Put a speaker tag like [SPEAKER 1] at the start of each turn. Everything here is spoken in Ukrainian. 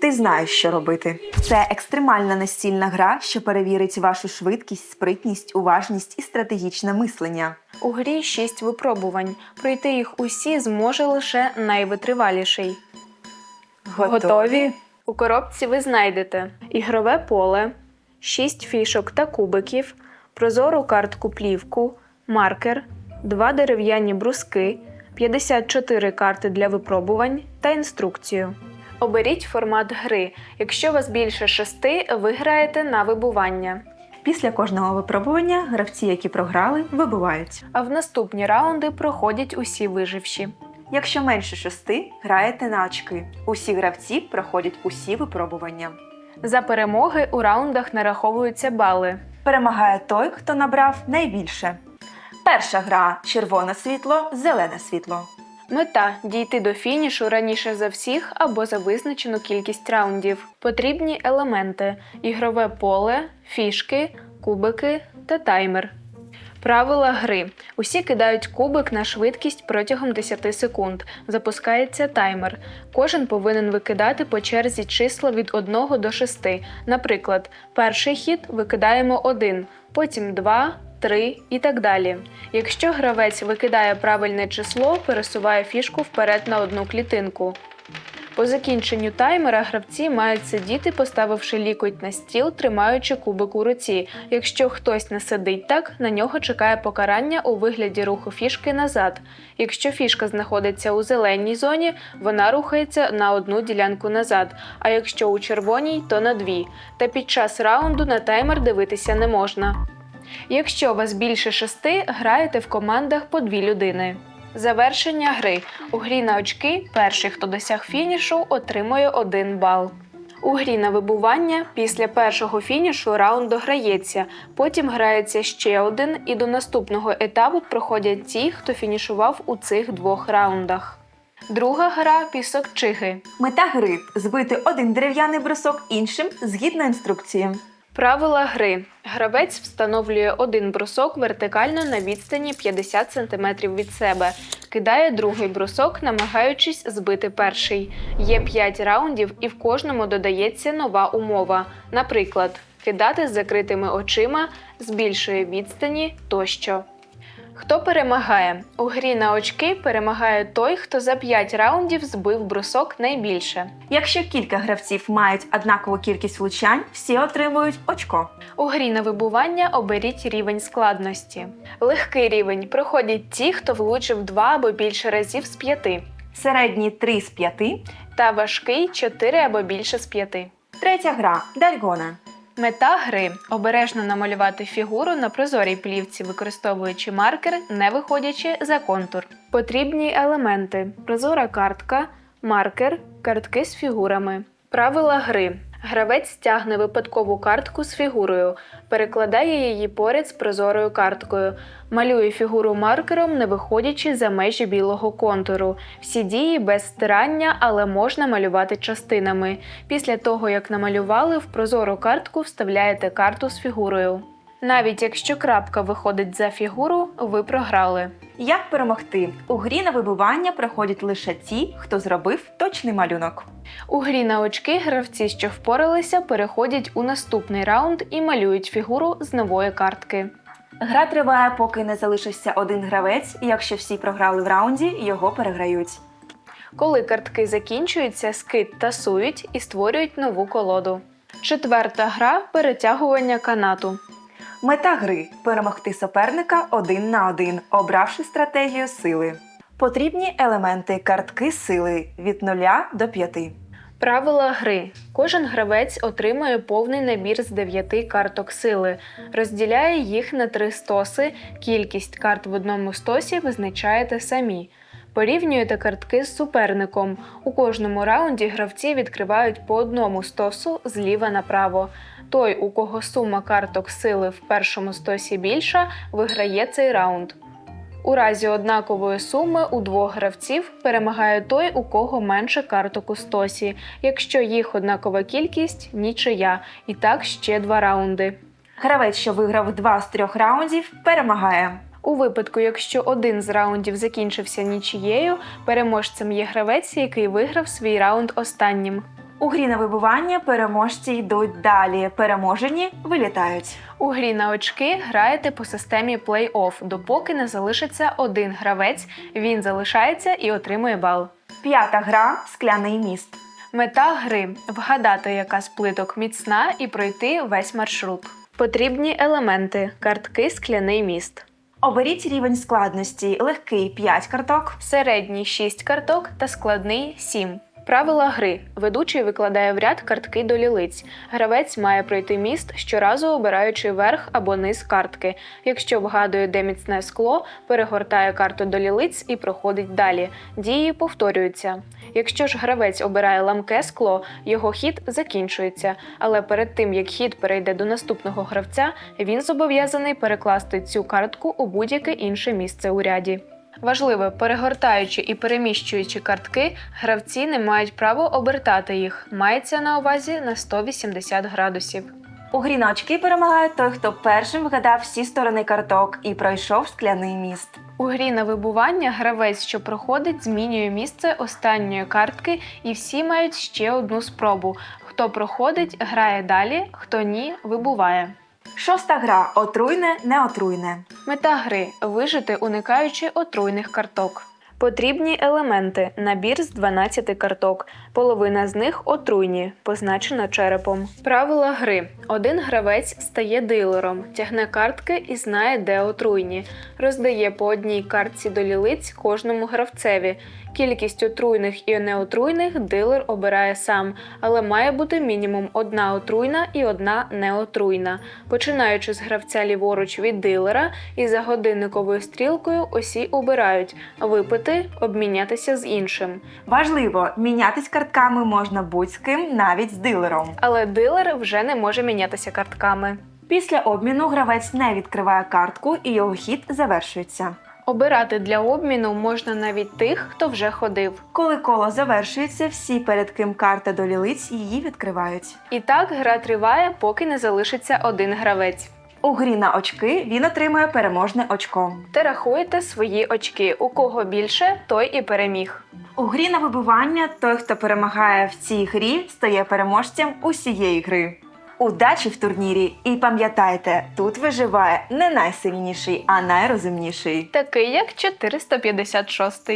[SPEAKER 1] ти знаєш, що робити. Це екстремальна настільна гра, що перевірить вашу швидкість, спритність, уважність і стратегічне мислення.
[SPEAKER 2] У грі шість випробувань. Пройти їх усі зможе лише найвитриваліший. Готові? У коробці ви знайдете ігрове поле, 6 фішок та кубиків, прозору картку плівку, маркер, два дерев'яні бруски, 54 карти для випробувань та інструкцію. Оберіть формат гри. Якщо вас більше шести, ви граєте на вибування.
[SPEAKER 1] Після кожного випробування гравці, які програли, вибувають.
[SPEAKER 2] А в наступні раунди проходять усі виживші.
[SPEAKER 1] Якщо менше шести, граєте на очки. Усі гравці проходять усі випробування.
[SPEAKER 2] За перемоги у раундах нараховуються бали.
[SPEAKER 1] Перемагає той, хто набрав найбільше. Перша гра червоне світло, зелене світло.
[SPEAKER 2] Мета дійти до фінішу раніше за всіх або за визначену кількість раундів. Потрібні елементи: ігрове поле, фішки, кубики та таймер. Правила гри: усі кидають кубик на швидкість протягом 10 секунд. Запускається таймер. Кожен повинен викидати по черзі числа від 1 до 6. Наприклад, перший хід викидаємо 1, потім 2, 3 і так далі. Якщо гравець викидає правильне число, пересуває фішку вперед на одну клітинку. По закінченню таймера гравці мають сидіти, поставивши лікоть на стіл, тримаючи кубик у руці. Якщо хтось не сидить так, на нього чекає покарання у вигляді руху фішки назад. Якщо фішка знаходиться у зеленій зоні, вона рухається на одну ділянку назад, а якщо у червоній, то на дві. Та під час раунду на таймер дивитися не можна. Якщо вас більше шести, граєте в командах по дві людини. Завершення гри. У грі на очки перший, хто досяг фінішу, отримує один бал. У грі на вибування після першого фінішу раунд дограється, потім грається ще один, і до наступного етапу проходять ті, хто фінішував у цих двох раундах. Друга гра пісок чиги.
[SPEAKER 1] Мета гри збити один дерев'яний брусок іншим згідно інструкції.
[SPEAKER 2] Правила гри. Гравець встановлює один брусок вертикально на відстані 50 см від себе. Кидає другий брусок, намагаючись збити перший. Є 5 раундів, і в кожному додається нова умова. Наприклад, кидати з закритими очима, з більшої відстані тощо. Хто перемагає? У грі на очки перемагає той, хто за 5 раундів збив брусок найбільше.
[SPEAKER 1] Якщо кілька гравців мають однакову кількість влучань, всі отримують очко.
[SPEAKER 2] У грі на вибування оберіть рівень складності. Легкий рівень проходять ті, хто влучив два або більше разів з п'яти,
[SPEAKER 1] Середній 3 з 5.
[SPEAKER 2] та важкий 4 або більше з п'яти.
[SPEAKER 1] Третя гра Дальгона.
[SPEAKER 2] Мета гри обережно намалювати фігуру на прозорій плівці, використовуючи маркер, не виходячи за контур. Потрібні елементи: прозора картка, маркер, картки з фігурами. Правила гри. Гравець тягне випадкову картку з фігурою, перекладає її поряд з прозорою карткою, малює фігуру маркером, не виходячи за межі білого контуру. Всі дії без стирання, але можна малювати частинами. Після того, як намалювали, в прозору картку вставляєте карту з фігурою. Навіть якщо крапка виходить за фігуру, ви програли.
[SPEAKER 1] Як перемогти? У грі на вибивання проходять лише ті, хто зробив точний малюнок.
[SPEAKER 2] У грі на очки гравці, що впоралися, переходять у наступний раунд і малюють фігуру з нової картки.
[SPEAKER 1] Гра триває, поки не залишився один гравець, і якщо всі програли в раунді, його переграють.
[SPEAKER 2] Коли картки закінчуються, скид тасують і створюють нову колоду. Четверта гра перетягування канату.
[SPEAKER 1] Мета гри перемогти суперника один на один, обравши стратегію сили. Потрібні елементи картки сили від 0 до 5.
[SPEAKER 2] Правила гри. Кожен гравець отримує повний набір з 9 карток сили, розділяє їх на три стоси. Кількість карт в одному стосі визначаєте самі. Порівнюєте картки з суперником. У кожному раунді гравці відкривають по одному стосу зліва направо. Той, у кого сума карток сили в першому стосі більша, виграє цей раунд. У разі однакової суми у двох гравців перемагає той, у кого менше карток у стосі. Якщо їх однакова кількість нічия. І так ще два раунди.
[SPEAKER 1] Гравець, що виграв два з трьох раундів, перемагає.
[SPEAKER 2] У випадку, якщо один з раундів закінчився нічією, переможцем є гравець, який виграв свій раунд останнім.
[SPEAKER 1] У грі на вибування переможці йдуть далі. Переможені вилітають.
[SPEAKER 2] У грі на очки граєте по системі плей-офф, допоки не залишиться один гравець, він залишається і отримує бал.
[SPEAKER 1] П'ята гра скляний міст.
[SPEAKER 2] Мета гри вгадати, яка з плиток міцна, і пройти весь маршрут. Потрібні елементи: картки, скляний міст,
[SPEAKER 1] Оберіть рівень складності легкий 5 карток,
[SPEAKER 2] середній 6 карток та складний 7. Правила гри. Ведучий викладає в ряд картки до лілиць. Гравець має пройти міст, щоразу обираючи верх або низ картки. Якщо вгадує, де міцне скло, перегортає карту до лілиць і проходить далі. Дії повторюються. Якщо ж гравець обирає ламке скло, його хід закінчується. Але перед тим як хід перейде до наступного гравця, він зобов'язаний перекласти цю картку у будь-яке інше місце у ряді. Важливо, перегортаючи і переміщуючи картки, гравці не мають права обертати їх. Мається на увазі на 180 градусів.
[SPEAKER 1] У грі на очки перемагає той, хто першим вгадав всі сторони карток і пройшов скляний міст.
[SPEAKER 2] У грі на вибування гравець, що проходить, змінює місце останньої картки, і всі мають ще одну спробу. Хто проходить, грає далі, хто ні, вибуває.
[SPEAKER 1] Шоста гра отруйне, неотруйне.
[SPEAKER 2] Мета гри вижити, уникаючи отруйних карток. Потрібні елементи набір з 12 карток. Половина з них отруйні, позначено черепом. Правила гри: один гравець стає дилером, тягне картки і знає, де отруйні. Роздає по одній картці до лілиць кожному гравцеві. Кількість отруйних і неотруйних дилер обирає сам, але має бути мінімум одна отруйна і одна неотруйна. Починаючи з гравця ліворуч від дилера і за годинниковою стрілкою усі обирають випити, обмінятися з іншим.
[SPEAKER 1] Важливо, мінятись картками можна будь з ким, навіть з дилером.
[SPEAKER 2] Але дилер вже не може мінятися картками.
[SPEAKER 1] Після обміну гравець не відкриває картку і його хід завершується.
[SPEAKER 2] Обирати для обміну можна навіть тих, хто вже ходив.
[SPEAKER 1] Коли коло завершується, всі перед ким карта до лілиць її відкривають.
[SPEAKER 2] І так гра триває, поки не залишиться один гравець.
[SPEAKER 1] У грі на очки він отримує переможне очко.
[SPEAKER 2] Та рахуєте свої очки. У кого більше, той і переміг.
[SPEAKER 1] У грі на вибивання той, хто перемагає в цій грі, стає переможцем усієї гри. Удачі в турнірі! І пам'ятайте, тут виживає не найсильніший, а найрозумніший.
[SPEAKER 2] Такий як 456.